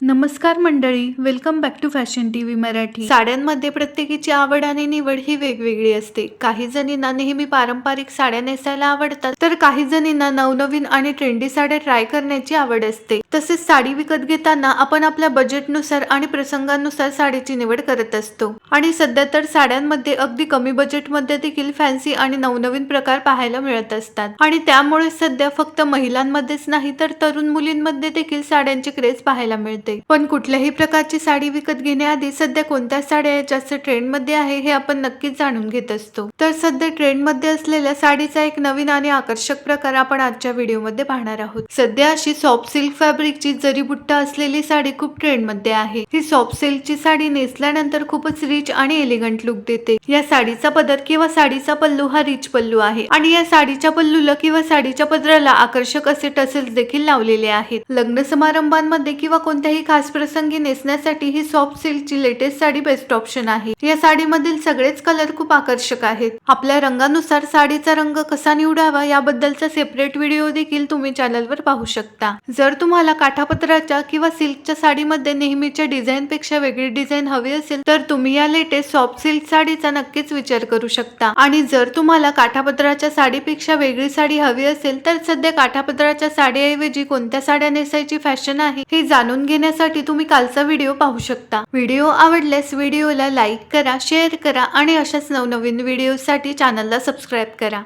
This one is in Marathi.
नमस्कार मंडळी welcome back to fashion T V Marathi. साड्यांमध्ये प्रत्येकीची आवड आणि निवड ही वेगवेगळी असते. काही जणींना नेहमी पारंपरिक साड्या नेसायला आवडतात तर काही जणींना नवनवीन आणि ट्रेंडी साड्या ट्राय करण्याची आवड असते. तसेच साडी विकत घेताना आपण आपल्या बजेटनुसार आणि प्रसंगानुसार साडीची निवड करत असतो. आणि सध्या तर साड्यांमध्ये अगदी कमी बजेटमध्ये देखील फॅन्सी आणि नवनवीन प्रकार पाहायला मिळत असतात. आणि त्यामुळे सध्या फक्त महिलांमध्येच नाही तर तरुण मुलींमध्ये देखील साड्यांची क्रेज पाहायला मिळते. पण कुठल्याही प्रकारची साडी विकत घेण्याआधी सध्या कोणत्या साड्या जास्त ट्रेंडमध्ये आहे हे आपण नक्कीच जाणून घेत असतो. तर सध्या ट्रेंडमध्ये असलेल्या साडीचा एक नवीन आणि आकर्षक प्रकार आपण आजच्या व्हिडिओमध्ये पाहणार आहोत. सध्या अशी सॉफ्ट सिल्क फॅब्रिकची जरी बुट्टा असलेली साडी खूप ट्रेंडमध्ये आहे ही सॉफ्ट सिल्कची साडी नेसल्यानंतर खूपच रिच आणि एलिगंट लुक देते. या साडीचा पदर किंवा साडीचा पल्लू हा रिच पल्लू आहे. आणि या साडीच्या पल्लूला किंवा साडीच्या पदराला आकर्षक असे टसेल्स देखील लावलेले आहेत. लग्न समारंभांमध्ये किंवा कोणत्याही खास प्रसंगी नेसण्यासाठी ही सॉफ्ट सिल्कची लेटेस्ट साडी बेस्ट ऑप्शन आहे. या साडीमधील सगळेच कलर खूप आकर्षक आहेत. आपल्या रंगानुसार साडीचा रंग कसा निवडावा याबद्दलचा सेपरेट व्हिडिओ देखील तुम्ही चॅनलवर पाहू शकता. जर तुम्हाला काठापत्राच्या किंवा सिल्कच्या साडीमध्ये नेहमीच्या डिझाईनपेक्षा वेगळी डिझाईन हवी असेल तर तुम्ही या लेटेस्ट सॉफ्ट सिल्क साडीचा नक्कीच विचार करू शकता. आणि जर तुम्हाला काठापत्राच्या साडीपेक्षा वेगळी साडी हवी असेल तर सध्या काठापत्राच्या साडीऐवजी कोणत्या साड्या नेसायची फॅशन आहे हे जाणून घेण्यासाठी तुम्ही कालचा व्हिडिओ पाहू शकता. व्हिडिओ आवडल्यास व्हिडिओला लाईक करा शेअर करा आणि अशाच नवनवीन व्हिडिओसाठी चॅनलला सबस्क्राईब करा.